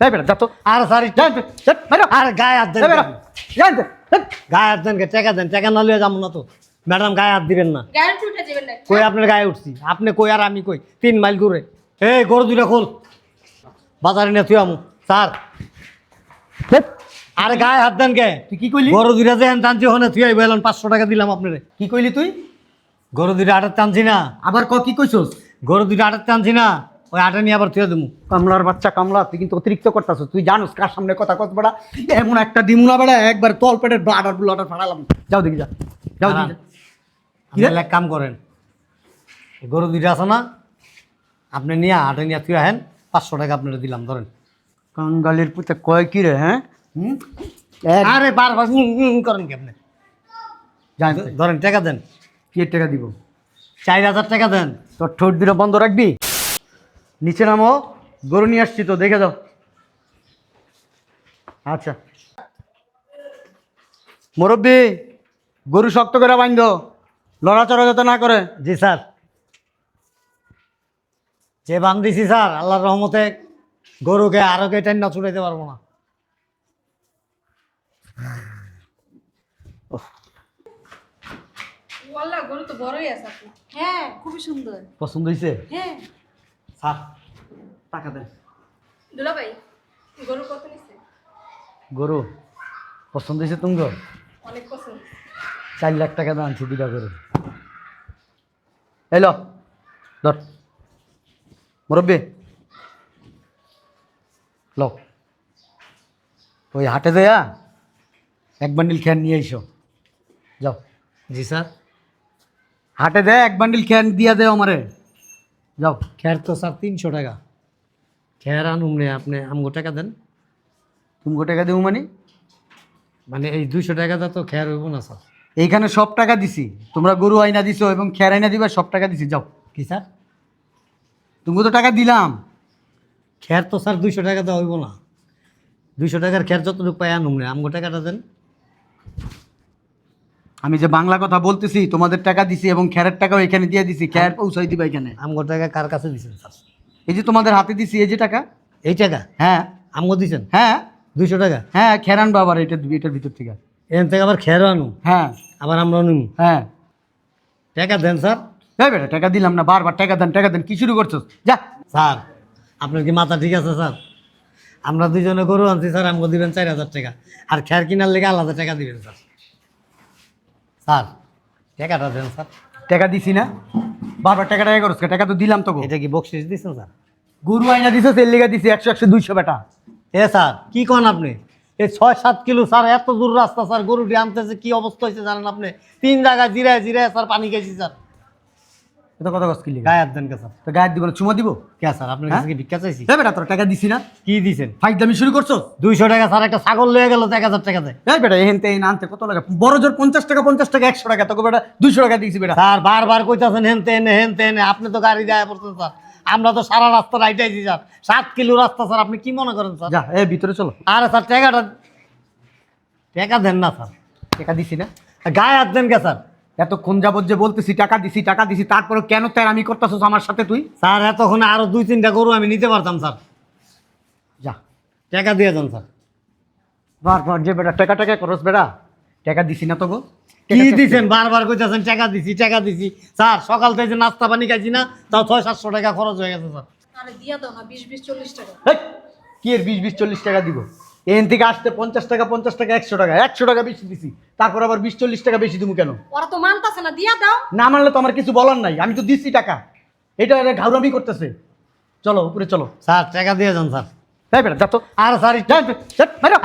বেটা আর সারি আর গায়ে হাত দেন। গায়ে হাত দেন টাকা দেন টাকা না লিয়ে যাব না তো। ম্যাডাম গায়ে হাত দিবেন না। কই আপনার গায়ে উঠছি? আপনি কই আর আমি কই? তিন মাইল দূরে। এই গরু দুইটা খোল। বাজারে নিয়ে তুই আমু। স্যার। আরে গায়ে হাত দেন কে? তুই কি কইলি? গরু দুইটা যে হেন টানছি ওখানে তুই বললেন পাঁচশো টাকা দিলাম আপনারে। কি কইলি তুই? গরু দুইটা আটার টানছি না। আবার ক কি কইছস? গরু দুইটা আটার টানছি না। ওই আটা নিয়ে আবার তুই দেবো কামলার বাচ্চা কামলা তুই কিন্তু অতিরিক্ত করতাছ তুই জানোস কার সামনে কথা কত বড়া। এমন একটা দিমুনা বেড়া একবার তল পেটের ব্লাডার ব্লাডার ফাড়ালাম। যাও দেখি যা যাও দেখি যা। এক কাম করেন গরু দুইটা আছে না আপনি নিয়ে আটে নিয়ে তুই আহেন পাঁচশো টাকা আপনারা দিলাম ধরেন। কাঙ্গালির পুতে কয় কি রে হ্যাঁ? আরে বারবার হুম হুম করেন কি আপনি? ধরেন টাকা দেন। কি টাকা দিব? চার হাজার টাকা দেন। তোর ঠোঁট দুটো বন্ধ রাখবি? নিচে নামো গরু নিয়ে আসছি তো দেখে যাও। আচ্ছা। মুরব্বী গরু শক্ত করে বাঁধ লড়াচড়া যাতে না করে। জি স্যার। যে বান দিছি স্যার আল্লাহর রহমতে গরুকে আরও কে টাইম না ছুটাইতে পারব না। ওয়াল্লাহ গরু তো বড়ই আছে। হ্যাঁ খুবই সুন্দর। পছন্দ হয়েছে হ্যাঁ। স্যার টাকা দেন। দুলা ভাই গরু কত নিচ্ছে গরু পছন্দ হয়েছে তুমি অনেক পছন্দ। চার লাখ টাকা দাম আনছি দুটা গরু এলো ধর। মুরব্বী ল। ওই হাটে দেয়া এক বান্ডিল খেয়ার নিয়ে এসো যাও। জি স্যার। হাটে দেয় এক বান্ডিল খেয়ার দিয়া দেও আমারে। যাও। খের তো স্যার তিনশো টাকা। খের আনুম নে আপনি আমগো টাকা দেন। তুমি টাকা দেবো মানে? মানে এই দুইশো টাকাটা তো খের হইব না স্যার। এইখানে সব টাকা দিছি। তোমরা গরু আইনা দিছো এবং খেয়ার আইনা দিবা সব টাকা দিছি যাও। কি স্যার? তুমি তো টাকা দিলাম। খের তো স্যার দুইশো টাকা তো হইব না। দুইশো টাকার খের যতটুকু পাই আনুম নে আমগো টাকাটা দেন। আমি যে বাংলা কথা বলতেছি তোমাদের টাকা দিছি এবং খেরের টাকাও এখানে দিয়ে দিছি খেয়ার পৌঁছাই দিবা এখানে। আমগো টাকা কার কাছে দিছেন স্যার? এই যে তোমাদের হাতে দিছি এই যে টাকা? এই টাকা? হ্যাঁ। আমগো দিছেন? হ্যাঁ। দুইশো টাকা? হ্যাঁ খেরান বাবার এটা এটার ভিতর থেকে। এখান থেকে আবার খেরও আনুম হ্যাঁ। আবার আমরা নিম? হ্যাঁ। টাকা দেন স্যার। এই বেটা টাকা দিলাম না বারবার টাকা দেন টাকা দেন কি শুরু করছ যা। স্যার আপনার কি মাথা ঠিক আছে স্যার? আমরা দুজনে গরু আনছি স্যার আমাকে দিবেন চার হাজার টাকা। আর খের কিনার লেগে আলাদা টাকা দিবেন স্যার। স্যার টাকাটা দেন স্যার। টাকা দিছি না? বারবার টাকা টাকা করছ টাকা তো দিলাম তো। এটা কি বকশিস দিছেন স্যার? গরু আইনা দিছো তেল লিগা দিছি একশো একশো দুইশো বেটা। এ স্যার কি কন আপনি? এই ছয় সাত কিলো স্যার এত দূর রাস্তা স্যার গরুটি আনতেছে কি অবস্থা হয়েছে জানেন আপনি? তিন জায়গায় জিরায় জিরায় স্যার পানি খেয়েছি স্যার। এটা কথা কস কি লেগা গায়ে হাত দেন কে স্যার তো গায়ে দিব না চুমা দিব? কে স্যার আপনার হ্যাঁ? কাছে কি ভিক্ষা চাইছি? বেটা তোর টাকা দিছি না? কি দিছেন? ফাইট দামি শুরু করছ দুইশো টাকা স্যার একটা ছাগল লয়ে গেল এক হাজার টাকা দেয় এই বেটা এহেন আনতে কত লাগে? বড় জোর পঞ্চাশ টাকা পঞ্চাশ টাকা একশো টাকা তোকে বেটা দুইশো টাকা দিয়েছি বেটা। স্যার বারবার কইতাছেন হেন তেন হেন তেন আপনি তো গাড়ি দেয়া পড়ছেন স্যার। আমরা তো সারা রাস্তা রাইটাইছি স্যার। সাত কিলো রাস্তা স্যার আপনি কি মনে করেন স্যার? যা এ ভিতরে চলো। আরে স্যার টাকাটা টাকা দেন না স্যার। টাকা দিছি না? গায়ে হাত দেন কে স্যার? এতক্ষণ যাবত যে বলতেছি টাকা দিছি টাকা দিছি তারপরে কেন তার আমি করতেছস আমার সাথে তুই? স্যার এতক্ষণে আরও দুই তিনটা গরু আমি নিতে পারতাম স্যার। যা। টাকা দিয়ে যান স্যার। বারবার যে বেটা টাকা টাকা করস বেটা। টাকা দিছি না তো গো কি দিছেন? বারবার কইতাছেন টাকা দিছি টাকা দিছি। স্যার সকাল থেকে যে নাস্তা পানি খাইছি না তাও ছয় সাতশো টাকা খরচ হয়ে গেছে স্যার। আরে দিয়া দাও না বিশ বিশ চল্লিশ টাকা। কি এর বিশ বিশ চল্লিশ টাকা দিব? এন থেকে আসতে পঞ্চাশ টাকা পঞ্চাশ টাকা একশো টাকা একশো টাকা বেশি দিছি। তারপর আবার বিশ চল্লিশ টাকা বেশি দিব কেন? ওরা তো মানতাছে না দিয়া দাও। না মানলে তো আমার কিছু বলার নাই আমি তো দিচ্ছি টাকা। এটা এটা ঘাউরামি করতেছে। চলো উপরে চলো। স্যার টাকা দিয়ে যান স্যার। তাই বেটা যা তো। আর স্যার।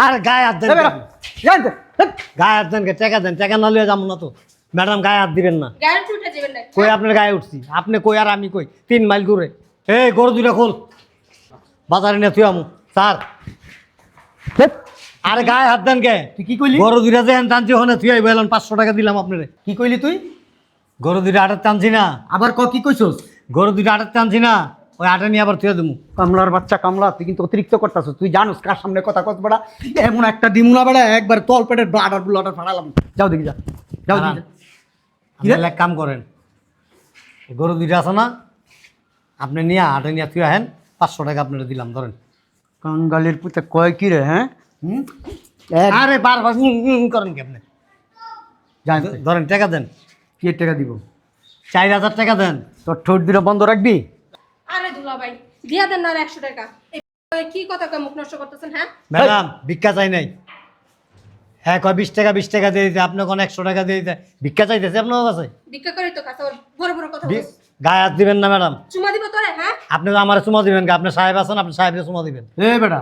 আর গায়ে হাত দেন। গায়ে হাত দেন? টাকা দেন টাকা না লিয়ে যাব না তো। ম্যাডাম গায়ে হাত দিবেন না। কই আপনার গায়ে উঠছি? আপনি কই আর আমি কই? তিন মাইল ঘুরে এই গরু দুইটা খোল। বাজারে নিয়ে তুই আমু। স্যার আরে গায়ে হাত দেন কে? তুই কি কইলি? গরু দুইটা যে টানছি ওখানে তুই বললেন পাঁচশো টাকা দিলাম আপনারে। কি কইলি তুই? গরু দুইটা আটার টানছি না। আবার ক কি কইছস? গরু দুইটা আটার টানছি না। ওই আটা নিয়ে আবার তুই দেবো কামলার বাচ্চা কামলা তুই কিন্তু অতিরিক্ত করতেছ তুই জানোস কার সামনে কথা কত বেড়া। এমন একটা দিমুনা বেড়া একবার তল পেটের ব্লাডার ব্লাডার ফাড়ালাম। যাও দেখি যা। যাও দেখি যা। এক কাম করেন। গরু দুইটা আছে না আপনি নিয়ে আটে নিয়ে তুই আহেন পাঁচশো টাকা আপনারা দিলাম ধরেন। কাঙ্গালের পুতে কয় কি রে হ্যাঁ? হুম? আরে বারবার করেন কেমনে জানতে। ধরেন টাকা দেন। কি টাকা দিব? চার হাজার টাকা দেন। তোর ঠোঁট দুটো বন্ধ রাখবি? আরে দুলা ভাই দিয়া দেন না একশো টাকা। এই কি কথা কয় মুখ নষ্ট করতেছেন হ্যাঁ? ম্যাডাম ভিক্ষা চাই নাই। হ্যাঁ কয় বিশ টাকা বিশ টাকা দিয়ে দিতে আপনি কোন একশো টাকা দিয়ে দিতে। ভিক্ষা চাইতেছে আপনার কাছে? ভিক্ষা করি তো কাছে বড় বড় কথা। গায়ে হাত দিবেন না ম্যাডাম। চুমা দিব তোরে হ্যাঁ? আপনি তো আমার চুমা দিবেন আপনি সাহেব আছেন আপনি সাহেবকে চুমা দিবেন। এ বেটা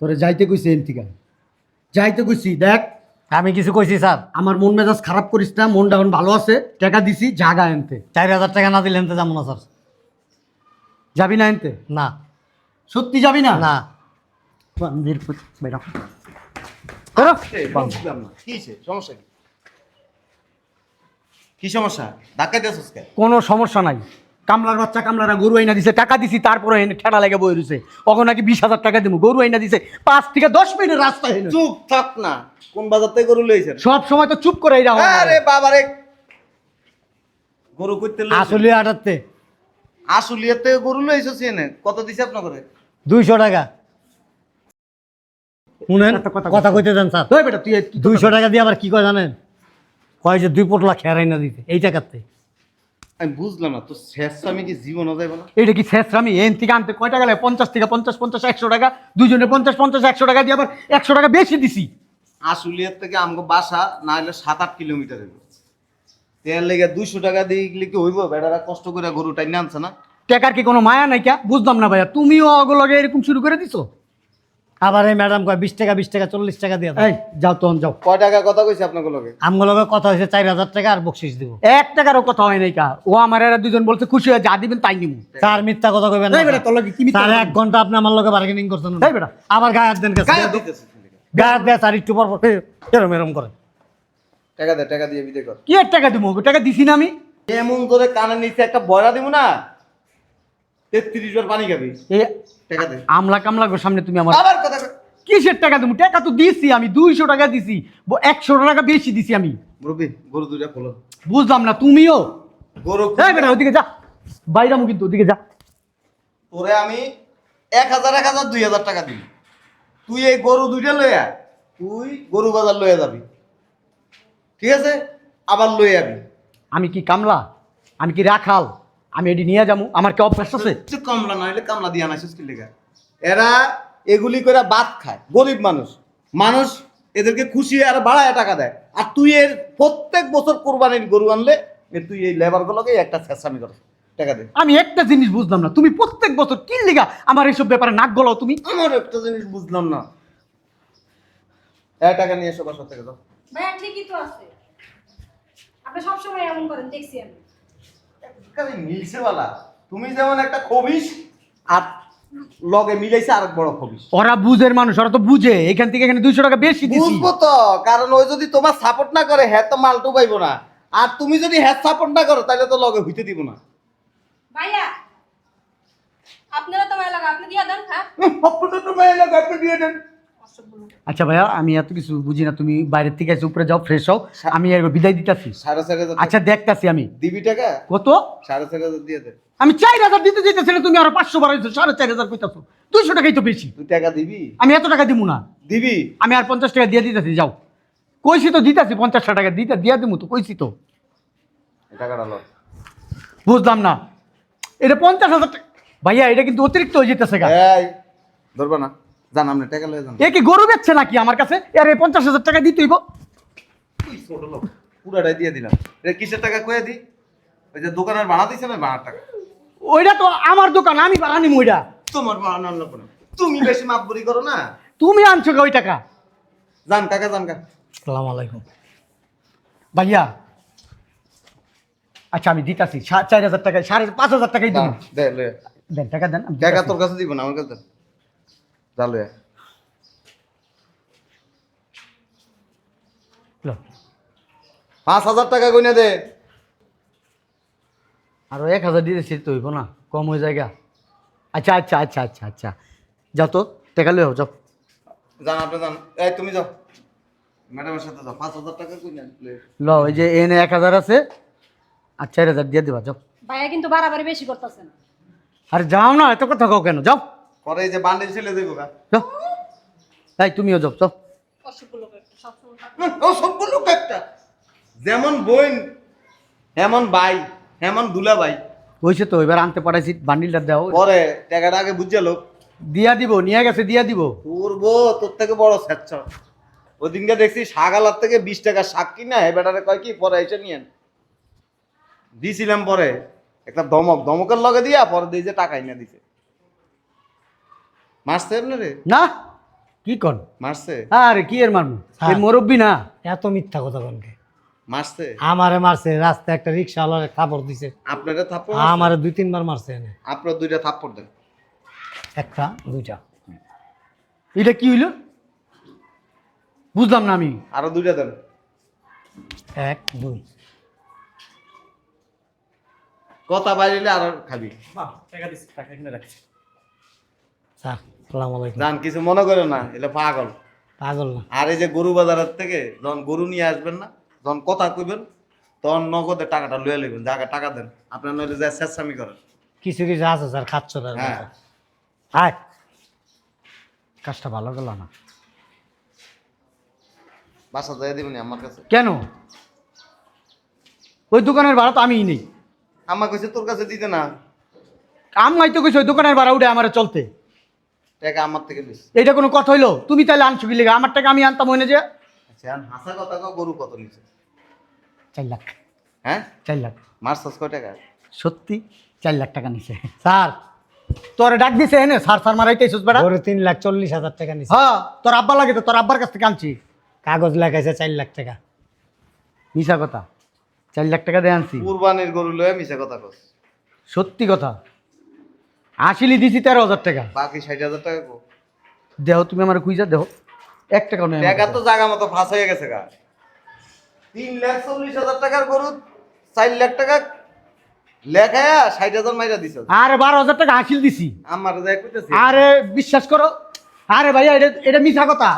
তোরে যাইতে কইছি এনতিকা যাইতে কইছি দেখ। আমি কিছু কইছি স্যার। আমার মন মেজাজ খারাপ করিস না মনটা এখন ভালো আছে। টাকা দিছি জাগা এনতে। চার হাজার টাকা না দিলে তো যাব না স্যার। যাবি না এনতে? না। সত্যি যাবি না? না। বান্দির পুত বেটা। বুঝলাম কি সমস্যা কি? কি সমস্যা? ধাক্কা দিয়েছিস কে কোনো সমস্যা নাই। কামলার বাচ্চা কামলারা গরু আইনা দিছে টাকা দিছি তারপরে এনে ঠেলা লেগে বই রয়েছে ওখানে নাকি বিশ হাজার টাকা দিব গরু আইনা দিছে পাঁচ থেকে দশ মিনিটের রাস্তা হেনে। চুপ থাক না কোন বাজার থেকে গরু লইছেন সব সময় তো চুপ করে যাও আরে বাবারে গরু করতে আসলে আটাতে আসলিয়ার থেকে গরু লইছো এনে কত দিছে আপনার করে দুইশো টাকা। শুনেন কথা কথা কইতে দেন স্যার। বেটা তুই তুই তো- দুইশো টাকা দিয়ে আবার কি কয় জানেন? কয় যে দুই পোটলা খেয়ারাই না দিতে এই টাকাতে আমি বুঝলাম না তো শেষ আমি কি জীবনও যাইব না এটা কি শেষ আমি এন থেকে আনতে কয় টাকা লাগে? পঞ্চাশ থেকে পঞ্চাশ পঞ্চাশ একশো টাকা। দুজনে পঞ্চাশ পঞ্চাশ একশো টাকা দিয়ে আবার একশো টাকা বেশি দিছি। আসলিয়ার থেকে আমাকে বাসা না হলে সাত আট কিলোমিটার হইব। তেল লেগে দুইশো টাকা দিয়ে গেলে কি হইব? বেড়ারা কষ্ট করে গরু টাইনে আনছে না? টাকার কি কোনো মায়া নাই কে বুঝলাম না ভাইয়া তুমিও অগলগে এরকম শুরু করে দিছো? আবার এই ম্যাডাম কয় বিশ টাকা বিশ টাকা চল্লিশ টাকা দিয়ে এই যাও তখন যাও। কয় টাকা কথা কইছে আপনাকে লগে আমগুলোকে কথা হয়েছে চার হাজার টাকা আর বকশিস দিব। এক টাকারও কথা হয় নাই কা। ও আমার এরা দুজন বলছে খুশি হয়ে যা দিবেন তাই নিবো স্যার মিথ্যা কথা কইবেন না। বেটা, তোর লগে কি মিথ্যা এক ঘণ্টা আপনি আমার লগে বার্গেনিং করছেন। এই বেটা। আবার গায়ে হাত দেন গায়ে দিতেছে গায়ে হাত দেয় স্যার একটু পর পর। এরম এরম করে। টাকা দে টাকা দিয়ে বিদে কর। কি এর টাকা দিব টাকা দিছি না আমি? এমন করে কানে নিচে একটা বয়রা দিব না? তেত্রিশ বার পানি খাবি। টাকা দে। আমলা কামলা গো সামনে তুমি আমার আবার কথা কিসের টাকা দেবো টাকা তো দিছি আমি দুইশো টাকা দিছি। একশো টাকা বেশি দিছি আমি। মুরব্বি গরু দুইটা খোলো। বুঝলাম না তুমিও? গরু এই বেটা ওদিকে যা। বাইরামু কিন্তু ওদিকে যা। তোরে আমি এক হাজার এক হাজার দুই হাজার টাকা দিই তুই এই গরু দুইটা লইয়া তুই গরু বাজার লইয়া যাবি। ঠিক আছে? আবার লইয়া যাবি আমি কি কামলা? আমি কি রাখাল? আমি এটি নিয়ে যাব। আমার কি অভ্যাস আছে? কামলা না হলে কামলা দিয়ে আনাইছিস কি লেগা? এরা এগুলি করে বাদ খায় গরিব মানুষ। মানুষ এদেরকে খুশি আর বাড়ায় টাকা দেয়। আর তুই এর প্রত্যেক বছর কোরবানির গরু আনলে তুই এই লেবারগুলোকে একটা ছেঁচামি কর টাকা দে। আমি একটা জিনিস বুঝলাম না। তুমি প্রত্যেক বছর কি লিগা আমার এইসব ব্যাপারে নাক গলাও তুমি? আমার একটা জিনিস বুঝলাম না। এক টাকা নিয়ে এসো বাসা থেকে যাও। ভাইয়া ঠিকই তো আছে। আপনি সবসময় এমন করেন দেখছি আমি। খালি মিলছে বালা। তুমি যেমন একটা খবিস আর লগে মিলাইছে আর বড় খবিস। ওরা বুঝের মানুষ ওরা তো বুঝে। এখান থেকে এখানে দুইশো টাকা বেশি দিছি। বুঝব তো কারণ ওই যদি তোমার সাপোর্ট না করে হ্যাঁ তো মালটু পাইবো না। আর তুমি যদি হ্যাঁ সাপোর্ট না করো তাহলে তো লগে হইতে দিব না। ভাইয়া আপনারা তো মেলা আপনি দিয়া দেন হ্যাঁ? আপনাদের তো মেয়ে লাগে, আপনি দিয়ে দেন। আচ্ছা ভাইয়া আমি এত কিছু বুঝি না তুমি বাইরের থেকে এসে উপরে যাও ফ্রেশ হও। আমি এর বিদায় দিতেছি। আচ্ছা দেখতাছি আমি। দিবি টাকা? কত? সাড়ে চার হাজার দিয়ে দে। আমি চার হাজার দিতে যেতেছি তুমি আরও পাঁচশো বাড়াইছো সাড়ে চার হাজার কইতাছো। দুইশো টাকাই তো বেশি। তুই টাকা দিবি? আমি এত টাকা দিব না। দিবি? আমি আর পঞ্চাশ টাকা দিয়ে দিতেছি যাও। কইছি তো দিতেছি পঞ্চাশ টাকা দিতে দিয়ে দিমু তো কইছি তো। টাকাটা বুঝলাম না। এটা পঞ্চাশ হাজার টাকা ভাইয়া এটা কিন্তু অতিরিক্ত হয়ে যেতেছে ধরবা না। জান আপনি টাকা লয়ে যান। এ কি গরু বেচছে নাকি আমার কাছে? আরে পঞ্চাশ হাজার টাকা দিতেই পুরাটাই দিয়ে দিলাম। এটা কিসের টাকা কয়ে দি? ওই যে দোকানের ভাড়া দিছে না ভাড়ার টাকা? ওইটা তো আমার দোকান আমি বানানি ওইটা। তোমার ভাড়া আনলো কেন তুমি বেশি মাপবরি করো না। তুমি আনছো ওই টাকা। জান কাকা জান কাকা। সালাম আলাইকুম। ভাইয়া আচ্ছা আমি দিতাছি। চার হাজার টাকা সাড়ে পাঁচ হাজার টাকাই। দেন টাকা দেন টাকা তোর কাছে দিব না আমার কাছে দেন। যা লয়ে আয়। লো। পাঁচ হাজার টাকা কইনা দে। আরও এক হাজার দিতেছি তো হইব না কম হয়ে জায়গা আচ্ছা আচ্ছা আচ্ছা আচ্ছা আচ্ছা। যাও তো টাকা লই যাও জান আপনি জান এই তুমি যাও। ম্যাডামের সাথে যাও পাঁচ হাজার টাকা কইনা ল ওই যে এনে এক হাজার আছে আর চার হাজার দিয়ে দেবা যাও। ভাইয়া কিন্তু বাড়াবাড়ি বেশি করতেছেন আরে যাও না এত কথা কাও কেন যাও। পরে এই যে বান্ডিল ছেলে দেবো গা। তাই তুমিও যাও চল অসভ্য লোক একটা। যেমন বোন এমন ভাই এমন দুলা ভাই হয়েছে তো এবার আনতে পারাইছি বান্ডিলটা দাও। পরে টাকাটা আগে বুঝে লোক। দিয়া দিব নিয়ে গেছে দিয়া দিব। তোর বউ তোর থেকে বড় স্যাচ্ছ ওই দিনকে দেখছি শাগালার থেকে বিশ টাকা শাক কিনা হে বেটারে কয় কি পরে এসে নিয়েন দিছিলাম পরে একটা ধমক ধমকের লগে দিয়া পরে দিয়ে যে টাকা এনে দিছে। মারছে এমনি রে না। কি কন? মারছে? আরে কি এর মারমু? হ্যাঁ। এই মুরব্বী না? এত মিথ্যা কথা কনকে মারছে? আমারে মারছে রাস্তায় একটা রিক্সাওয়ালার থাপড় দিছে। আপনারা থাপ্পড় আমারে দুই তিনবার মারছে এনে। আপনার দুইটা থাপ্পড় দেন। একটা দুইটা। এটা কি হইল? বুঝলাম না আমি। আরও দুইটা দেন। এক দুই। কথা বাইরে আর খাবি। স্যার সালাম আলাইকুম জান কিছু মনে করে না এটা পাগল। পাগল না। আর এই যে গরু বাজারের থেকে যখন গরু নিয়ে আসবেন না যখন কথা কইবেন তখন নগদে টাকাটা লয়ে নেবেন জায়গা টাকা দেন আপনার নইলে যায় চেষ্টামি করেন। কিছু কিছু আছে স্যার খাচ্ছ হ্যাঁ। আয়। কাজটা ভালো গেল না। বাসা যাই দিবেন আমার কাছে? কেন? ওই দোকানের ভাড়া তো আমিই নেই। আমার কাছে তোর কাছে দিতে না। আম্মাই তো কইছে ওই দোকানের ভাড়া উঠে আমার চলতে। টাকা আমার থেকে নিস এইটা কোনো কথা হইল? তুমি তাহলে আনছো কি লেগে? আমার টাকা আমি আনতাম মনে যে? আচ্ছা এখন হাসা কথা কও গরু কত নিছে? চার লাখ। হ্যাঁ? চার লাখ। মারছাস কয় টাকা? সত্যি চার লাখ টাকা নিছে। স্যার তোরে ডাক দিছে এনে। সার সার মারাইতেছিস বেড়া। ওরে তিন লাখ চল্লিশ হাজার টাকা নিছে। হ্যাঁ তোর আব্বা লাগে তো তোর আব্বার কাছ থেকে আনছি। কাগজ লেখাইছে চার লাখ টাকা। মিশা কথা। চার লাখ টাকা দিয়ে আনছি। কুরবানির গরু লয়ে মিছে কথা কস। সত্যি কথা। আসিলি দিছি তেরো হাজার টাকা। বাকি ষাট হাজার টাকা গো দেহ তুমি আমার খুঁজা দেহ। এক টাকা নেই টাকা তো জায়গা মতো ফাঁস হয়ে গেছে গা। তিন লাখ চল্লিশ হাজার টাকার গরু চার লাখ টাকা লেখায়া ষাট হাজার মাইরা দিছ। আরে বারো হাজার টাকা হাসিল দিছি। আমার যাই কইতেছি। আরে বিশ্বাস করো। আরে ভাইয়া এটা এটা মিশা কথা।